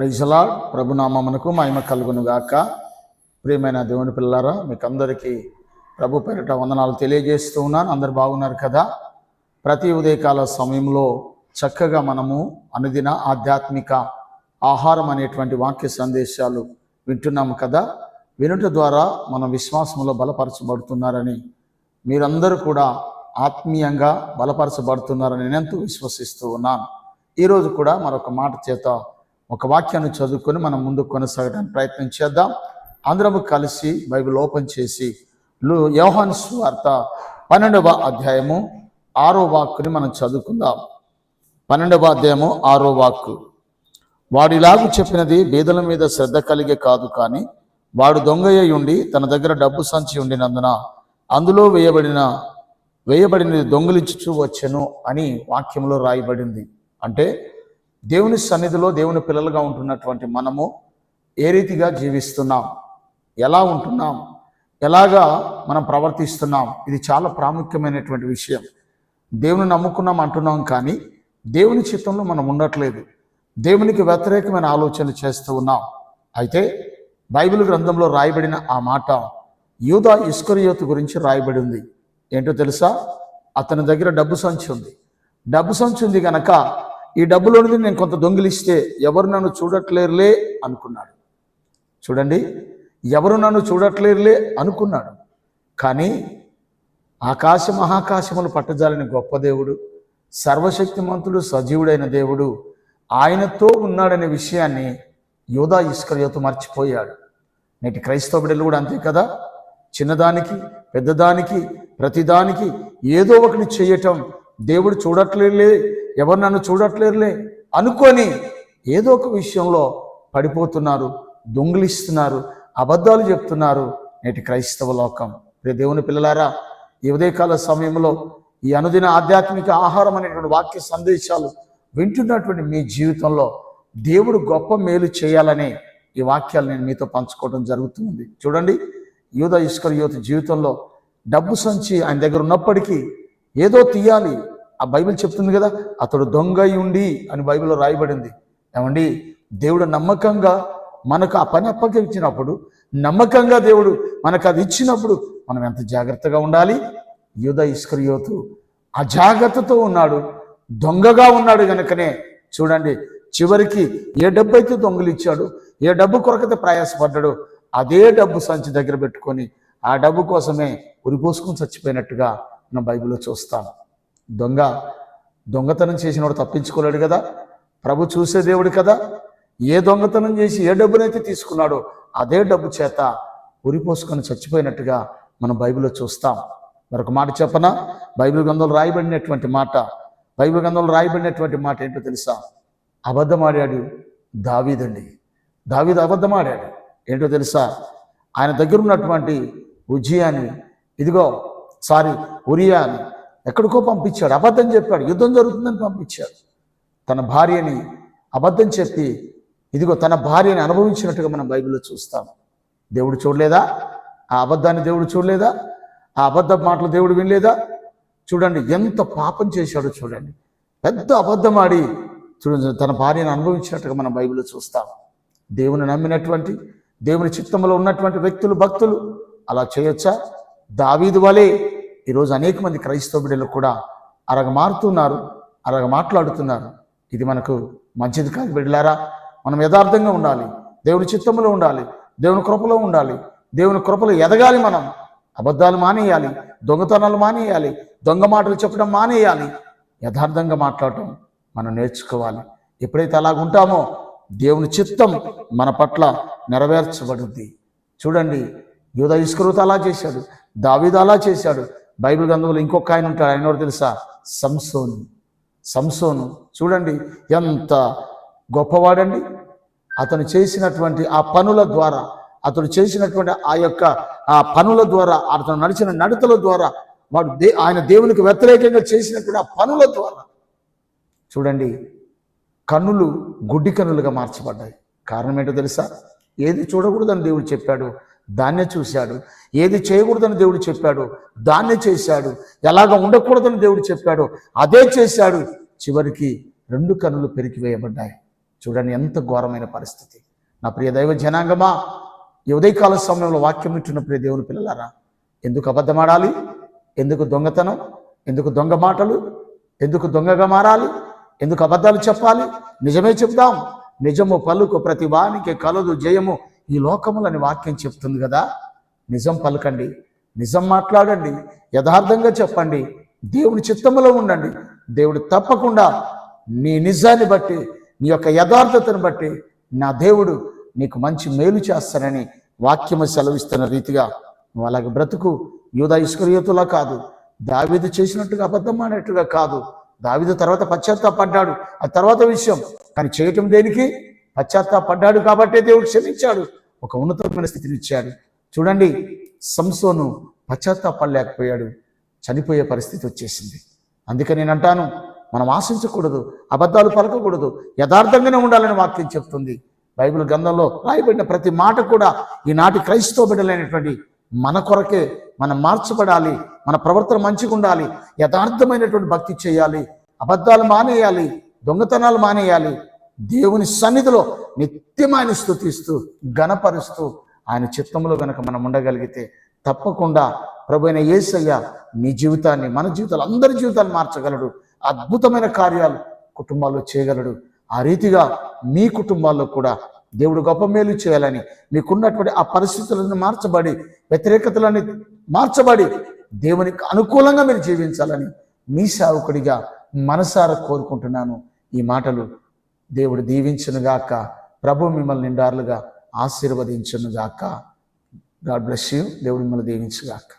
ప్రజలా ప్రభునామమునకు మహిమ కలుగునుగాక. ప్రియమైన దేవుని పిల్లారా మీకు అందరికీ ప్రభు పేరిట వందనాలు తెలియజేస్తూ ఉన్నాను. అందరు బాగున్నారు కదా? ప్రతి ఉదయకాల సమయంలో చక్కగా మనము అనుదిన ఆధ్యాత్మిక ఆహారం అనేటువంటి వాక్య సందేశాలు వింటున్నాము కదా? వినుట ద్వారా మన విశ్వాసంలో బలపరచబడుతున్నారని మీరందరూ కూడా ఆత్మీయంగా బలపరచబడుతున్నారని నేను ఎంతో విశ్వసిస్తూ ఉన్నాను. ఈరోజు కూడా మరొక మాట చేత ఒక వాక్యాన్ని చదువుకొని మనం ముందుకు కొనసాగడానికి ప్రయత్నం చేద్దాం. అందరము కలిసి బైబిల్ ఓపెన్ చేసి లు యోహాను వార్త పన్నెండవ అధ్యాయము ఆరో వాక్కుని మనం చదువుకుందాం. పన్నెండవ అధ్యాయము ఆరో వాక్కు. వాడిలాగు చెప్పినది బీదల మీద శ్రద్ధ కలిగే కాదు కానీ వాడు దొంగయ్య ఉండి తన దగ్గర డబ్బు సంచి ఉండినందున అందులో వేయబడిన వేయబడినది దొంగిలించుచూ వచ్చెను అని వాక్యంలో రాయబడింది. అంటే దేవుని సన్నిధిలో దేవుని పిల్లలుగా ఉంటున్నటువంటి మనము ఏ రీతిగా జీవిస్తున్నాం? ఎలా ఉంటున్నాం? ఎలాగా మనం ప్రవర్తిస్తున్నాం? ఇది చాలా ప్రాముఖ్యమైనటువంటి విషయం. దేవుని నమ్ముకున్నాం అంటున్నాం కానీ దేవుని చిత్తంలో మనం ఉండట్లేదు. దేవునికి వ్యతిరేకమైన ఆలోచనలు చేస్తూ ఉన్నాం. అయితే బైబిల్ గ్రంథంలో రాయబడిన ఆ మాట యూదా ఇస్కరియోతు గురించి రాయబడి ఉంది. ఏంటో తెలుసా? అతని దగ్గర డబ్బు సంచి ఉంది. డబ్బు సంచి ఉంది కనుక ఈ డబ్బులోనిది నేను కొంత దొంగిలిస్తే ఎవరు నన్ను చూడట్లేరులే అనుకున్నాడు. చూడండి ఎవరు నన్ను చూడట్లేరులే అనుకున్నాడు. కానీ ఆకాశ మహాకాశములు పట్టజాలని గొప్ప దేవుడు సర్వశక్తిమంతుడు సజీవుడైన దేవుడు ఆయనతో ఉన్నాడనే విషయాన్ని యోధా ఇస్కర్యోతు మర్చిపోయాడు. నేటి క్రైస్తవ బిడ్డలు కూడా అంతే కదా? చిన్నదానికి పెద్దదానికి ప్రతిదానికి ఏదో ఒకటి చేయటం దేవుడు చూడట్లేలే ఎవరు నన్ను చూడట్లేరులే అనుకొని ఏదో ఒక విషయంలో పడిపోతున్నారు దొంగిలిస్తున్నారు అబద్ధాలు చెప్తున్నారు నేటి క్రైస్తవ లోకం. రే దేవుని పిల్లలారా ఈ ఉదయకాల సమయంలో ఈ అనుదిన ఆధ్యాత్మిక ఆహారం అనేటువంటి వాక్య సందేశాలు వింటున్నటువంటి మీ జీవితంలో దేవుడు గొప్ప మేలు చేయాలనే ఈ వాక్యాలు నేను మీతో పంచుకోవడం జరుగుతుంది. చూడండి యూధ ఇస్కర్ యువత జీవితంలో డబ్బు సంచి ఆయన దగ్గర ఉన్నప్పటికీ ఏదో తీయాలి ఆ బైబిల్ చెప్తుంది కదా అతడు దొంగ అయి ఉండి అని బైబిల్లో రాయబడింది. ఏమండి? దేవుడు నమ్మకంగా మనకు ఆ పని అప్పగించినప్పుడు నమ్మకంగా దేవుడు మనకు అది ఇచ్చినప్పుడు మనం ఎంత జాగ్రత్తగా ఉండాలి? యుధ ఇస్కరియోతు అజాగ్రత్తతో ఉన్నాడు దొంగగా ఉన్నాడు గనుకనే. చూడండి చివరికి ఏ డబ్బు అయితే దొంగలిచ్చాడు ఏ డబ్బు కొరకైతే ప్రయాసపడ్డాడు అదే డబ్బు సంచి దగ్గర పెట్టుకొని ఆ డబ్బు కోసమే ఉరిపోసుకొని చచ్చిపోయినట్టుగా మనం బైబిల్లో చూస్తాం. దొంగ దొంగతనం చేసినవాడు తప్పించుకోలేడు కదా? ప్రభు చూసే దేవుడు కదా? ఏ దొంగతనం చేసి ఏ డబ్బునైతే తీసుకున్నాడో అదే డబ్బు చేత ఉరిపోసుకొని చచ్చిపోయినట్టుగా మనం బైబిల్లో చూస్తాం. మరొక మాట చెప్పనా? బైబిల్ గ్రంథంలో రాయబడినటువంటి మాట బైబిల్ గ్రంథంలో రాయబడినటువంటి మాట ఏంటో తెలుసా? అబద్ధమాడాడు దావీదండి. దావీదు అబద్ధమాడాడు ఏంటో తెలుసా? ఆయన దగ్గర ఉన్నటువంటి ఉజ్జియాని ఇదిగో సారీ ఉరియాని ఎక్కడికో పంపించాడు. అబద్ధం చెప్పాడు. యుద్ధం జరుగుతుందని పంపించాడు. తన భార్యని అబద్ధం చెప్పి ఇదిగో తన భార్యని అనుభవించినట్టుగా మనం బైబిల్లో చూస్తాం. దేవుడు చూడలేదా? ఆ అబద్ధాన్ని దేవుడు చూడలేదా? ఆ అబద్ధ మాటలు దేవుడు వినలేదా? చూడండి ఎంత పాపం చేశాడో చూడండి. పెద్ద అబద్ధం ఆడి చూడండి తన భార్యను అనుభవించినట్టుగా మనం బైబిల్లో చూస్తాం. దేవుని నమ్మినటువంటి దేవుని చిత్తంలో ఉన్నటువంటి వ్యక్తులు భక్తులు అలా చేయొచ్చా? దావీదు వలే ఈరోజు అనేక మంది క్రైస్తవ బిడ్డలు కూడా అరగ మారుతున్నారు అరగ మాట్లాడుతున్నారు ఇది మనకు మంచిది కాదు బిడ్డలారా. మనం యథార్థంగా ఉండాలి. దేవుని చిత్తంలో ఉండాలి. దేవుని కృపలో ఉండాలి. దేవుని కృపలో ఎదగాలి మనం. అబద్ధాలు మానేయాలి. దొంగతనాలు మానేయాలి. దొంగ మాటలు చెప్పడం మానేయాలి. యథార్థంగా మాట్లాడటం మనం నేర్చుకోవాలి. ఎప్పుడైతే అలాగ ఉంటామో దేవుని చిత్తం మన పట్ల నెరవేర్చబడుద్ది. చూడండి యూద ఇస్కరుత అలా చేశాడు దావీదు అలా చేశాడు బైబిల్ గ్రంథంలో ఇంకొక ఆయన ఉంటాడు ఆయన ఎవరు తెలుసా? సంసోను. సంసోను. చూడండి ఎంత గొప్పవాడండి. అతను చేసినటువంటి ఆ పనుల ద్వారా అతడు చేసినటువంటి ఆ యొక్క ఆ పనుల ద్వారా అతను నడిచిన నడతల ద్వారా వాడు దే ఆయన దేవునికి వ్యతిరేకంగా చేసినటువంటి ఆ పనుల ద్వారా. చూడండి కన్నులు గుడ్డి కన్నులుగా మార్చబడ్డాయి. కారణం ఏంటో తెలుసా? ఏది చూడకూడదని దేవుడు చెప్పాడు. దాన్నే చూశాడు. ఏది చేయకూడదని దేవుడు చెప్పాడు దాన్నే చేశాడు. ఎలాగ ఉండకూడదని దేవుడు చెప్పాడు అదే చేశాడు. చివరికి రెండు కన్నులు పెరికివేయబడ్డాయి చూడండి ఎంత ఘోరమైన పరిస్థితి. నా ప్రియ దైవ జనాంగమా ఈ ఉదయకాల సమయంలో వాక్యం ఇచ్చిన ప్రియ దేవుని పిల్లలారా ఎందుకు అబద్ధమాడాలి? ఎందుకు దొంగతనం? ఎందుకు దొంగ మాటలు? ఎందుకు దొంగగా మారాలి? ఎందుకు అబద్ధాలు చెప్పాలి? నిజమే చెప్దాం. నిజము పలుకు ప్రతి వానికి కలదు జయము ఈ లోకములని వాక్యం చెప్తుంది కదా. నిజం పలకండి నిజం మాట్లాడండి యథార్థంగా చెప్పండి దేవుని చిత్తములో ఉండండి. దేవుడు తప్పకుండా నీ నిజాన్ని బట్టి నీ యొక్క యథార్థతను బట్టి నా దేవుడు నీకు మంచి మేలు చేస్తానని వాక్యము సెలవిస్తున్న రీతిగా నువ్వు అలాగే బ్రతుకు. యూదా ఇస్కరియోతులా కాదు దావిదు చేసినట్టుగా అబద్ధం ఆడినట్టుగా కాదు. దావిదు తర్వాత పశ్చాత్తాపడ్డాడు. ఆ తర్వాత విషయం కానీ చేయటం దేనికి? పశ్చాత్తాపడ్డాడు కాబట్టే దేవుడు క్షమించాడు. ఒక ఉన్నతమైన స్థితిని ఇచ్చాడు. చూడండి సంసోను పశ్చాత్తాపడలేకపోయాడు. చనిపోయే పరిస్థితి వచ్చేసింది. అందుకే నేను అంటాను మనం ఆశించకూడదు అబద్ధాలు పలకకూడదు యథార్థంగానే ఉండాలని వాక్యం చెప్తుంది. బైబిల్ గ్రంథంలో రాయబడిన ప్రతి మాట కూడా ఈనాటి క్రైస్తవ బిడ్డలైనటువంటి మన కొరకే మనం మార్చబడాలి మన ప్రవర్తన మంచిగా ఉండాలి యథార్థమైనటువంటి భక్తి చేయాలి అబద్ధాలు మానేయాలి దొంగతనాలు మానేయాలి దేవుని సన్నిధిలో నిత్యం ఆయన స్థుతిస్తూ గణపరుస్తూ ఆయన చిత్తంలో గనక మనం ఉండగలిగితే తప్పకుండా ప్రభు అయిన యేసయ్య నీ జీవితాన్ని మన జీవితాలు అందరి జీవితాలు మార్చగలడు. అద్భుతమైన కార్యాలు కుటుంబాల్లో చేయగలడు. ఆ రీతిగా మీ కుటుంబాల్లో కూడా దేవుడు గొప్ప మేలు చేయాలని మీకున్నటువంటి ఆ పరిస్థితులను మార్చబడి వ్యతిరేకతలని మార్చబడి దేవునికి అనుకూలంగా మీరు జీవించాలని మీ సేవకుడిగా మనసారా కోరుకుంటున్నాను. ఈ మాటలు దేవుడు దీవించునుగాక. ప్రభు మిమ్మల్ని నిండారులుగా ఆశీర్వదించునుగాక. గాడ్ బ్లెస్ యూ దేవుడు మిమ్మల్ని దీవించుగాక.